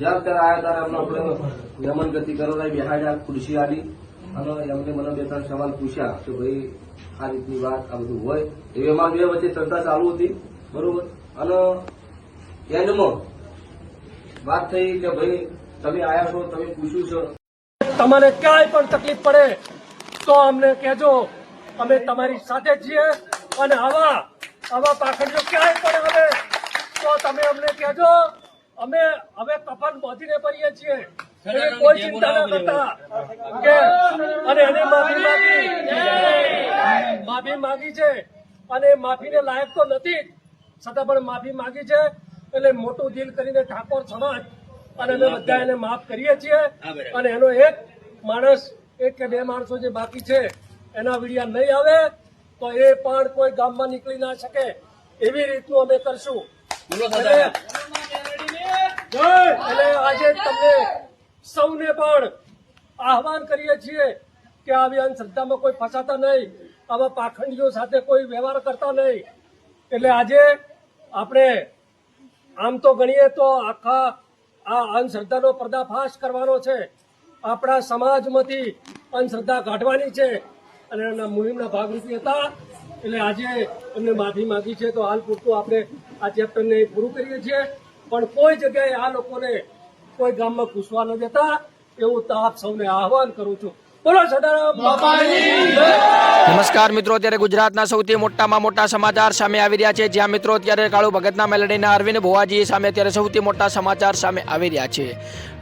જ્યાં ત્યારે આયા ત્યારે એમને આપણે યમન ગતિ કરવા બેહાડ્યા ખુરશી આડી. અને એમને મને બે ત્રણ સવાલ પૂછ્યા કે ભાઈ, આ રીતની વાત, આ બધું હોય. એવી એમાં બે વચ્ચે ચર્ચા ચાલુ હતી. બરોબર? અને એન્ડમાં વાત થઈ કે ભાઈ, તમે આયા છો, તમે પૂછ્યું છો. તમારે ક્યાંય પણ તકલીફ પડે, તો અમને કહેજો. અમે તમારી સાથે છીએ. અને આવા આવા પાખંડીઓ ક્યાંય પણ આવે, તો તમે અમને કહેજો. અમે હવે કફન બાંધીને પડીએ છીએ. કોઈ ચિંતા ન કરતા. કે અને એને માફી માગી. માફી માગી છે. અને માફીને લાયક તો નથી. છતાં પણ માફી માગી છે. એટલે મોટું દિલ કરીને ઠાકોર સમાજ અને અમે બધા એને માફ કરીએ છીએ. અને એનો એક માણસ એક કે બે માણસો જે બાકી છે એના વિડિયા નહીં આવે તો એ પણ કોઈ ગામમાં નીકળી ના શકે. એવી રીતનું અમે કરશું. એટલે આજે તમને સૌને પણ આહવાન કરીએ છીએ કે આવી અંધશ્રદ્ધામાં કોઈ ફસાતા નહીં, આવા પાખંડીઓ સાથે કોઈ વ્યવહાર કરતા નહીં. એટલે આજે આપણે આમ તો ગણીએ તો આખા આ અંધશ્રદ્ધાનો પર્દાફાશ કરવાનો છે. આપણા સમાજમાંથી અંધશ્રદ્ધા કાઢવાની છે અને એના મુહિમના ભાગરૂપી હતા. એટલે આજે એમને માફી માગી છે. તો હાલ પૂરતું આપણે આ ચેપ્ટરને પૂરું કરીએ છીએ. પણ કોઈ જગ્યાએ આ લોકોને કોઈ ગામમાં ઘૂસવા ન દેતા. એવું આપ સૌને આહવાન કરું છું. નમસ્કાર મિત્રો, અત્યારે ગુજરાતના સૌથી મોટામાં મોટા સમાચાર સામે આવી રહ્યા છે. જ્યાં મિત્રો, અત્યારે કાળુ ભગતના મેલડીના અરવિંદ ભોવાજી સામે અત્યારે સૌથી મોટા સમાચાર સામે આવી રહ્યા છે.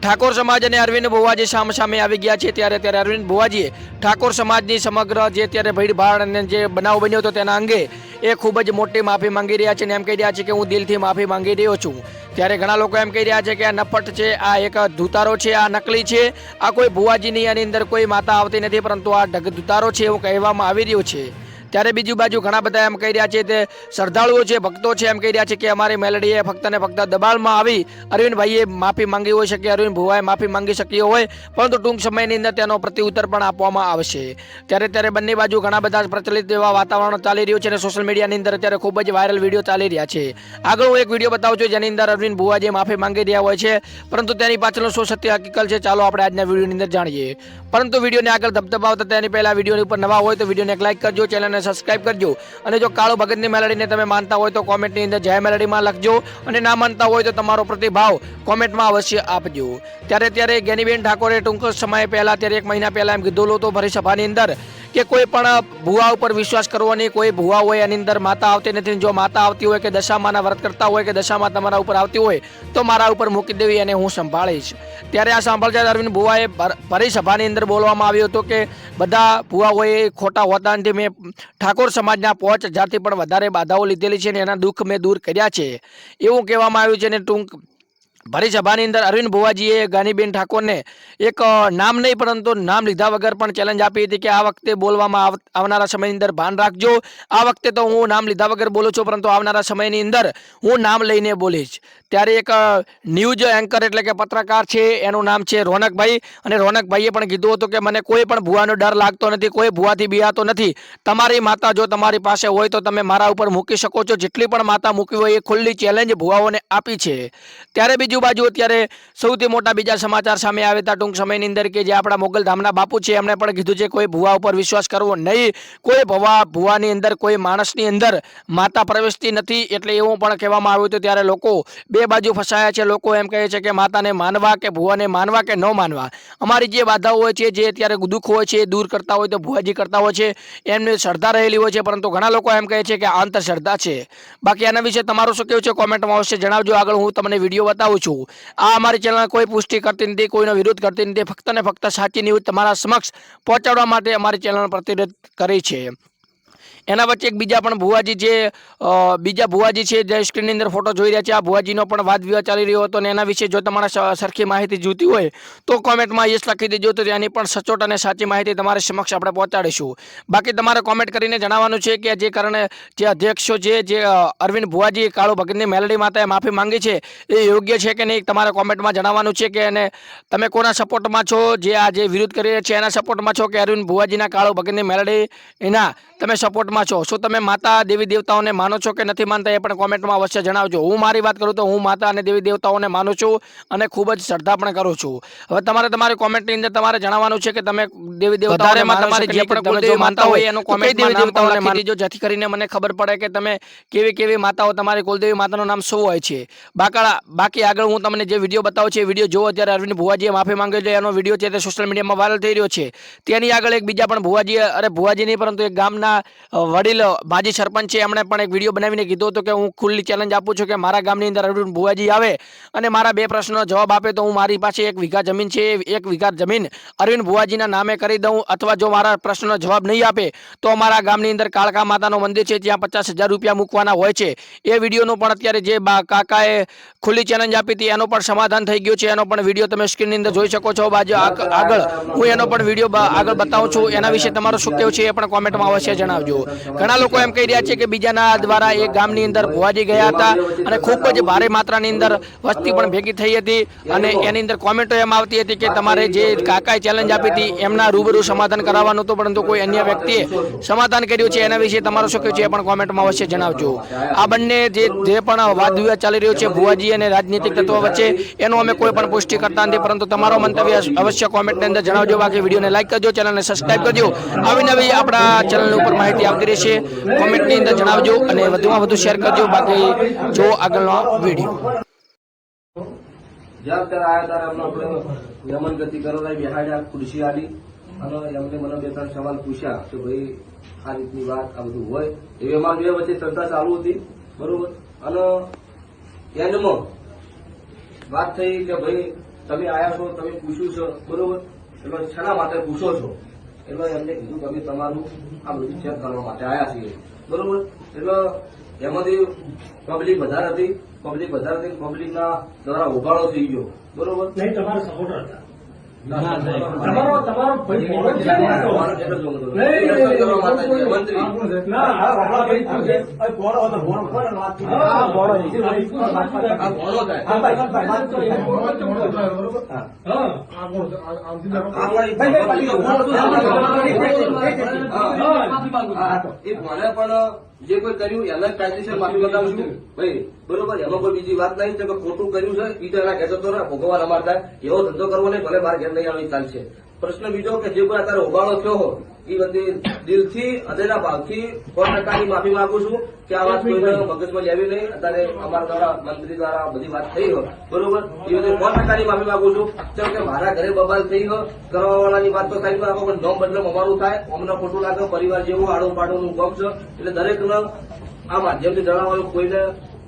ઠાકોર સમાજ અને અરવિંદ ભોવાજી સામ સામે આવી ગયા છે. ત્યારે ત્યારે અરવિંદ ભોવાજીએ ઠાકોર સમાજની સમગ્ર જે અત્યારે ભીડભાડ અને જે બનાવ બન્યો હતો તેના અંગે એ ખૂબ જ મોટી માફી માંગી રહ્યા છે અને એમ કહી રહ્યા છે કે હું દિલથી માફી માંગી રહ્યો છું. ત્યારે ઘણા લોકો એમ કહી રહ્યા છે કે આ નફટ છે, આ એક ધુતારો છે, આ નકલી છે, આ કોઈ ભુવાજીની આની અંદર કોઈ માતા આવતી નથી, પરંતુ આ ઢગ ધુતારો છે એવું કહેવામાં આવી રહ્યું છે. ત્યારે બીજી બાજુ ઘણા બધા એમ કહી રહ્યા છે તે શ્રદ્ધાળુઓ છે, ભક્તો છે, એમ કહી રહ્યા છે કે અમારી મેલડીએ ફક્ત ને ફક્ત દબાણમાં આવી અરવિંદભાઈએ માફી માંગી હોઈ શકે અરવિંદ ભુવાએ માફી માંગી શકી હોય, પરંતુ ટૂંક સમયની અંદર તેનો પ્રત્યુત્તર પણ આપવામાં આવશે. ત્યારે ત્યારે બંને બાજુ ઘણા બધા પ્રચલિત એવા વાતાવરણ ચાલી રહ્યું છે અને સોશિયલ મીડિયાની અંદર અત્યારે ખૂબ જ વાયરલ વીડિયો ચાલી રહ્યા છે. આગળ હું એક વીડિયો બતાવું છું જેની અંદર અરવિંદ ભુવાજી માફી માંગી રહ્યા હોય છે, પરંતુ તેની પાછળનો શું સત્ય હકીકત છે, ચાલો આપણે આજના વિડીયોની અંદર જાણીએ. પરંતુ વિડીયોને આગળ ધબધબાવતા તેની પહેલા વિડીયોની ઉપર નવા હોય તો વિડીયોને એક લાઈક કરજો ચેનલને સબસ્ક્રાઇબ કરજો. અને જો કાળો ભગતની મેલડીને તમે માનતા હોય તો કોમેન્ટની અંદર જય મેલડીમાં લખજો. અને ના માનતા હોય તો તમારો પ્રતિભાવ કોમેન્ટમાં અવશ્ય આપજો. ત્યારે ત્યારે જ્ઞાનીબેન ઠાકોરે ટૂંક સમય પહેલાં, ત્યારે એક મહિના પહેલાં એમ કીધું હતું ભરી સભાની અંદર. કે કોઈ પણ ભુવા ઉપર વિશ્વાસ કરવો નહીં, કોઈ ભુવા હોય એની અંદર માતા આવતી નથી. જો માતા આવતી હોય કે દશામાના વ્રત કરતા હોય કે દશામાં તમારા ઉપર આવતી હોય, તો મારા ઉપર મૂકી દેવી અને હું સંભાળીશ. ત્યારે આ સાંભળતા અરવિંદ ભુવાએ પરિસભાની સભાની અંદર બોલવામાં આવ્યું હતું કે બધા ભુવાઓએ ખોટા હોતા નથી મેં ઠાકોર સમાજના પાંચ હજારથી પણ વધારે બાધાઓ લીધેલી છે અને એના દુઃખ મેં દૂર કર્યા છે. એવું કહેવામાં આવ્યું છે અને ટૂંક ભરી સભાની અંદર અરવિંદ ભુવાજીએ ગાનીબેન ઠાકોરને એક નામ નહીં, પરંતુ નામ લીધા વગર પણ ચેલેન્જ આપી હતી કે આ વખતે બોલવામાં આવ- આવનારા સમયની અંદર ભાન રાખજો. આ વખતે તો હું નામ લીધા વગર બોલું છું, પરંતુ આવનારા સમયની અંદર હું નામ લઈને બોલીશ. ત્યારે એક ન્યૂઝ એન્કર એટલે કે પત્રકાર છે, એનું નામ છે રોનકભાઈ. અને રોનકભાઈએ પણ કીધું હતું કે મને કોઈ પણ ભૂવાનો ડર લાગતો નથી, કોઈ ભૂવાથી બિયાતો નથી. તમારી માતા જો તમારી પાસે હોય તો તમે મારા ઉપર મૂકી શકો છો. જેટલી પણ માતા મૂકી હોય એ ખુલ્લી ચેલેન્જ ભુવાઓને આપી છે. ત્યારે બીજું બાજુ અત્યારે સૌથી મોટા બીજા સમાચાર સામે હતા ટૂંક સમયની અંદર કે જે આપણા મોગલધામના બાપુ છે, એમણે પણ કીધું છે, કોઈ ભુવા ઉપર વિશ્વાસ કરવો નહીં. કોઈ ભવા, ભુવાની અંદર, કોઈ માણસની અંદર માતા પ્રવેશતી નથી. એટલે એવું પણ કહેવામાં આવ્યું હતું. ત્યારે લોકો બે બાજુ ફસાયા છે. લોકો એમ કહે છે કે માતાને માનવા કે ભુવાને માનવા કે ન માનવા. અમારી જે બાધાઓ હોય છે, જે અત્યારે દુઃખ હોય છે એ દૂર કરતા હોય તો ભુવાજી કરતા હોય છે. એમને શ્રદ્ધા રહેલી હોય છે, પરંતુ ઘણા લોકો એમ કહે છે કે આ અંધશ્રદ્ધા છે. બાકી આના વિશે તમારું શું કેવું છે? કોમેન્ટમાં આવશે જણાવજો. આગળ હું તમને વીડિયો બતાવું છું. આ અમારી ચેનલ કોઈ પુષ્ટિ કરતી નથી, કોઈનો વિરોધ કરતી નથી. ફક્ત ને ફક્ત સાચી ન્યૂઝ તમારા સમક્ષ પહોંચાડવા માટે અમારી ચેનલ પ્રતિરોધ કરી છે. એના વચ્ચે એક બીજા પણ ભુવાજી જે બીજા ભુવાજી છે જે સ્ક્રીનની અંદર ફોટો જોઈ રહ્યા છે. આ ભુવાજીનો પણ વાદ વિવાદ ચાલી રહ્યો હતો અને એના વિશે જો તમારા સરખી માહિતી જોતી હોય તો કોમેન્ટમાં યસ લખી દેજો. તો એની પણ સચોટ અને સાચી માહિતી તમારી સમક્ષ આપણે પહોંચાડીશું. બાકી તમારે કોમેન્ટ કરીને જણાવવાનું છે કે જે કારણે જે અધ્યક્ષો છે, જે અરવિંદ ભુવાજી કાળુ ભગતની મેલડી માતાએ માફી માંગી છે, એ યોગ્ય છે કે નહીં તમારે કોમેન્ટમાં જણાવવાનું છે કે અને તમે કોના સપોર્ટમાં છો? જે આ જે વિરોધ કરી રહ્યા છે, એના સપોર્ટમાં છો કે અરવિંદ ભુવાજીના કાળુ ભગતની મેલડી એના તમે સપોર્ટમાં સપોર્ટમાં છો. શું તમે માતા દેવી દેવતાઓને માનો છો કે નથી માનતા એ પણ કોમેન્ટમાં અવશ્ય જણાવજો. હું મારી વાત કરું તો હું માતા અને દેવી દેવતાઓને માનું છું અને ખૂબ જ શ્રદ્ધા પણ કરું છું. હવે તમારે તમારી કોમેન્ટની અંદર તમારે જણાવવાનું છે કે તમે દેવી દેવતાઓમાં તમારી જે પણ કુળદેવી માતા હોય એનું કોમેન્ટ દેવી દેવતાઓને માની દેજો જેથી કરીને મને ખબર પડે કે તમે કેવી કેવી માતાઓ તમારી કુલદેવી માતાનું નામ શું હોય છે. બાકાળા બાકી આગળ હું તમને જે વીડિયો બતાવું છું એ વીડિયો જોવો ત્યારે અરવિંદ ભુવાજીએ માફી માંગી છે એનો વીડિયો છે તે સોશિયલ મીડિયામાં વાયરલ થઈ રહ્યો છે. તેની આગળ એક બીજા પણ ભુવાજી અરે ભુવાજી નહીં પરંતુ એક ગામના વડીલ, માજી સરપંચ છે એમણે પણ એક વીડિયો બનાવીને કીધું હતું કે હું ખુલ્લી ચેલેન્જ આપું છું કે મારા ગામની અંદર અરવિંદ ભુવાજી આવે અને મારા બે પ્રશ્નનો જવાબ આપે તો હું મારી પાસે એક વીઘા જમીન છે, એક વીઘા જમીન અરવિંદ ભુવાજીના નામે કરી દઉં અથવા જો મારા પ્રશ્નનો જવાબ નહીં આપે તો મારા ગામની અંદર કાળકા માતાનું મંદિર છે, ત્યાં પચાસ હજાર રૂપિયા મૂકવાના હોય છે. એ વિડીયોનો પણ અત્યારે જે કાકાએ ખુલ્લી ચેલેન્જ આપી હતી એનો પણ સમાધાન થઈ ગયું છે, એનો પણ વીડિયો તમે સ્ક્રીનની અંદર જોઈ શકો છો. બાજુ આગ- આગળ હું એનો પણ વીડિયો આગળ બતાવું છું. એના વિશે તમારું શું કહેવું છે એ પણ કોમેન્ટમાં અવશ્ય જણાવજો. ઘણા લોકો એમ કહી રહ્યા છે કે બીજાના દ્વારા એ ગામની અંદર ભોવાજી ગયા હતા અને ખૂબ જ ભારે માત્રાની અંદર વસ્તી પણ ભેગી થઈ હતી અને એની અંદર કોમેન્ટો એમ આવતી હતી કે તમારે જે કાકાએ ચેલેન્જ આપી હતી, એમના રૂબરૂ સમાધાન કરાવવાનું હતું, પરંતુ કોઈ અન્ય વ્યક્તિએ સમાધાન કર્યું છે એના વિશે તમારું શું કહ્યું છે એ પણ કોમેન્ટમાં અવશ્ય જણાવજો. આ બંને જે જે પણ વાદ વિવાદ ચાલી રહ્યો છે, ભુવાજી અને રાજનીતિક તત્વો વચ્ચે, એનું અમે કોઈ પણ પુષ્ટિ કરતા નથી, પરંતુ તમારો મંતવ્ય અવશ્ય કોમેન્ટની અંદર જણાવજો. બાકી વિડીયોને લાઈક કરજો, ચેનલને સબસ્ક્રાઈબ કરજો. આવી નવી આપણા ચેનલ ઉપર માહિતી આવતી રહેશે કોમેન્ટની અંદર જણાવજો અને વધુમાં વધુ શેર કરજો. બાકી જો આગળનો વીડિયો જ્યાં ત્યારે આયા ત્યારે એમને આપણે યમન ગતિ કરોડા બેહાડ્યા ખુરશી આલી અને એમને મને બે ત્રણ સવાલ પૂછ્યા કે ભાઈ, આ રીતની વાત, આ બધું હોય. એવી અમારી બે વચ્ચે ચર્ચા ચાલુ હતી. બરોબર? અને એન્ડમાં વાત થઈ કે ભાઈ, તમે આયા છો, તમે પૂછ્યું છો. બરોબર? એટલે શેના માટે પૂછો છો. એટલે એમને કીધું કે અમે તમારું આ બધું ચેક કરવા માટે આવ્યા છીએ. બરોબર? એટલે એમાંથી પબ્લિક વધારે હતી પબ્લિક વધારે હતી પબ્લિકના દ્વારા ઉભાળો થઈ ગયો. બરોબર? નહીં, તમારા સપોર્ટર હતા. તમારો તમારો ભાઈ મોડો છે ને મંત્રી છે? હા. એ ભણે પણ જે કોઈ કર્યું એને કાયદેસર માફી મંગાવશું ભાઈ બરોબર એમાં કોઈ બીજી વાત નહીં છે કે ખોટું કર્યું છે તો એના ઘેર જતો રહે ભોગવવા અમારતા થાય એવો ધંધો કરવો નહીં ભલે બહાર ઘેર નહીં આવી ચાલશે પ્રશ્ન બીજો કે જે કોઈ અત્યારે ઉબાળો થયો હો એ બધી દિલથી હૃદયના ભાવથી સો ટકાની માફી માંગુ છું કે આ વાત કોઈને મગજમાં લેવી નહીં. અત્યારે અમારા દ્વારા મંત્રી દ્વારા બધી વાત થઈ હોય. બરોબર? એ બધી સો ટકાની માફી માંગુ છું. કેમ કે મારા ઘરે બબાલ થઈ ગયો કરવાવાળાની વાત તો થાય પણ પણ નોમ બદલમ અમારું થાય. અમને ખોટું લાગે પરિવાર જેવું આડું પાડોનું ગમ છે. એટલે દરેકને આ માધ્યમથી જણાવવાનું કોઈને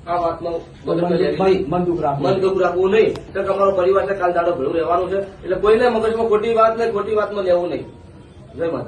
આ વાતમાં મગજમાં મન દુઃખ રાખવું નહીં. તો કે અમારો પરિવાર છે કાલ દાડો ભેળું રહેવાનું છે. એટલે કોઈને મગજમાં ખોટી વાત નહીં ખોટી વાતમાં લેવું નહીં. જય માતા